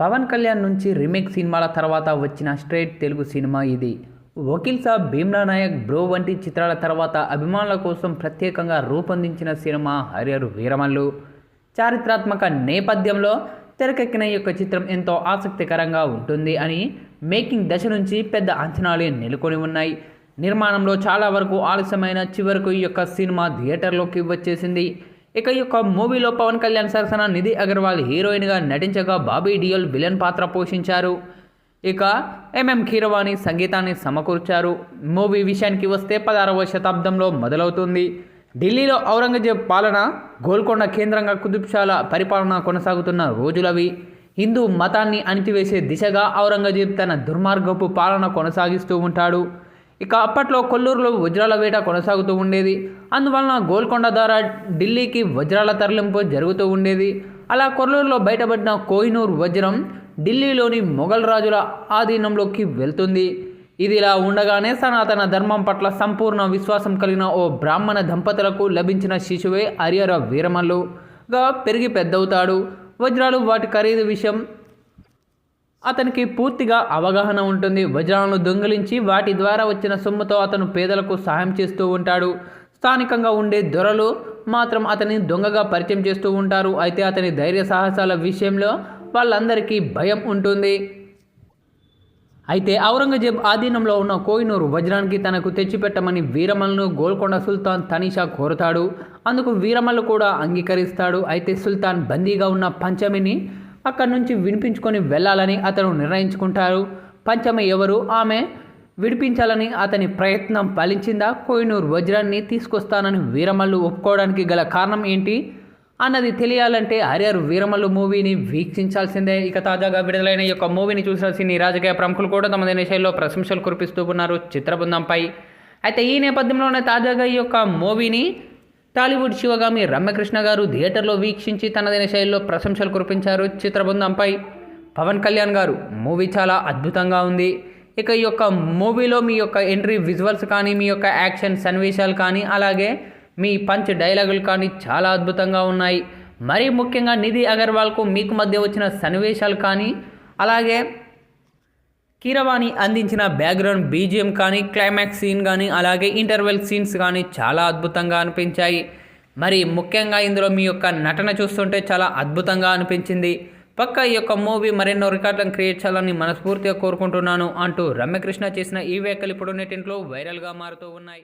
పవన్ కళ్యాణ్ నుంచి రీమేక్ సినిమాల తర్వాత వచ్చిన స్ట్రేట్ తెలుగు సినిమా ఇది. వకీల్ సాబ్ భీమ్లా నాయక్ బ్రో వంటి చిత్రాల తర్వాత అభిమానుల కోసం ప్రత్యేకంగా రూపొందించిన సినిమా హరియరు వీరమల్లు. చారిత్రాత్మక నేపథ్యంలో తెరకెక్కిన యొక్క చిత్రం ఎంతో ఆసక్తికరంగా ఉంటుంది అని మేకింగ్ దశ నుంచి పెద్ద అంచనాలే నెలకొని ఉన్నాయి. నిర్మాణంలో చాలా వరకు ఆలస్యమైన చివరకు ఈ యొక్క సినిమా థియేటర్లోకి వచ్చేసింది. ఇక ఈ యొక్క మూవీలో పవన్ కళ్యాణ్ సరసన నిధి అగర్వాల్ హీరోయిన్గా నటించగా బాబీ డియోల్ విలన్ పాత్ర పోషించారు. ఇక ఎంఎం కీరవాణి సంగీతాన్ని సమకూర్చారు. మూవీ విషయానికి వస్తే పదహారవ శతాబ్దంలో మొదలవుతుంది. ఢిల్లీలో ఔరంగజేబ్ పాలన గోల్కొండ కేంద్రంగా కుతుబ్షాల పరిపాలన కొనసాగుతున్న రోజులవి. హిందూ మతాన్ని అణిచివేసే దిశగా ఔరంగజేబ్ తన దుర్మార్గపు పాలన కొనసాగిస్తూ ఉంటాడు. ఇక అప్పట్లో కొల్లూరులో వజ్రాల వేట కొనసాగుతూ ఉండేది. అందువలన గోల్కొండ ద్వారా ఢిల్లీకి వజ్రాల తరలింపు జరుగుతూ ఉండేది. అలా కొల్లూరులో బయటపడిన కోహినూర్ వజ్రం ఢిల్లీలోని మొఘల్ రాజుల ఆధీనంలోకి వెళ్తుంది. ఇది ఇలా ఉండగానే సనాతన ధర్మం పట్ల సంపూర్ణ విశ్వాసం కలిగిన ఓ బ్రాహ్మణ దంపతులకు లభించిన శిశువే అరియర వీరమల్లుగా పెరిగి పెద్దవుతాడు. వజ్రాలు వాటి ఖరీదు విషయం అతనికి పూర్తిగా అవగాహన ఉంటుంది. వజ్రాలను దొంగిలించి వాటి ద్వారా వచ్చిన సొమ్ముతో అతను పేదలకు సహాయం చేస్తూ ఉంటాడు. స్థానికంగా ఉండే దొరలు మాత్రం అతని దొంగగా పరిచయం చేస్తూ ఉంటారు. అయితే అతని ధైర్య సాహసాల విషయంలో వాళ్ళందరికీ భయం ఉంటుంది. అయితే ఔరంగజేబ్ ఆధీనంలో ఉన్న కోహినూరు వజ్రానికి తనకు తెచ్చిపెట్టమని వీరమల్ను గోల్కొండ సుల్తాన్ తనీషా కోరుతాడు. అందుకు వీరమల్లు కూడా అంగీకరిస్తాడు. అయితే సుల్తాన్ బందీగా ఉన్న పంచమిని అక్కడి నుంచి వినిపించుకొని వెళ్ళాలని అతను నిర్ణయించుకుంటారు. పంచమి ఎవరు? ఆమె విడిపించాలని అతని ప్రయత్నం ఫలించిందా? కోహినూర్ వజ్రాన్ని తీసుకొస్తానని వీరమల్లు ఒప్పుకోవడానికి గల కారణం ఏంటి? అన్నది తెలియాలంటే హరియర్ వీరమల్లు మూవీని వీక్షించాల్సిందే. ఇక తాజాగా విడుదలైన ఈ యొక్క మూవీని చూసిన సినీ రాజకీయ ప్రముఖులు కూడా తమ శైలిలో ప్రశంసలు కురిపిస్తూ ఉన్నారు చిత్రబృందంపై. అయితే ఈ నేపథ్యంలోనే తాజాగా ఈ యొక్క మూవీని టాలీవుడ్ శివగామి రమ్యకృష్ణ గారు థియేటర్లో వీక్షించి తనదైన శైలిలో ప్రశంసలు కురిపించారు చిత్రబృందంపై. పవన్ కళ్యాణ్ గారు మూవీ చాలా అద్భుతంగా ఉంది. ఇక ఈ యొక్క మూవీలో మీ యొక్క ఎంట్రీ విజువల్స్ కానీ మీ యొక్క యాక్షన్ సన్నివేశాలు కానీ అలాగే మీ పంచ్ డైలాగులు కానీ చాలా అద్భుతంగా ఉన్నాయి. మరీ ముఖ్యంగా నిధి అగర్వాల్కు మీకు మధ్య వచ్చిన సన్నివేశాలు కానీ అలాగే కీరవాణి అందించిన బ్యాక్గ్రౌండ్ బీజిఎం కానీ క్లైమాక్స్ సీన్ కానీ అలాగే ఇంటర్వెల్ సీన్స్ కానీ చాలా అద్భుతంగా అనిపించాయి. మరి ముఖ్యంగా ఇందులో మీ యొక్క నటన చూస్తుంటే చాలా అద్భుతంగా అనిపించింది. పక్క ఈ యొక్క మూవీ మరెన్నో రికార్డులను క్రియేట్ చేయాలని మనస్ఫూర్తిగా కోరుకుంటున్నాను అంటూ రమ్యకృష్ణ చేసిన ఈ వ్యాఖ్యలు ఇప్పుడు నెటింట్లో వైరల్గా మారుతూ ఉన్నాయి.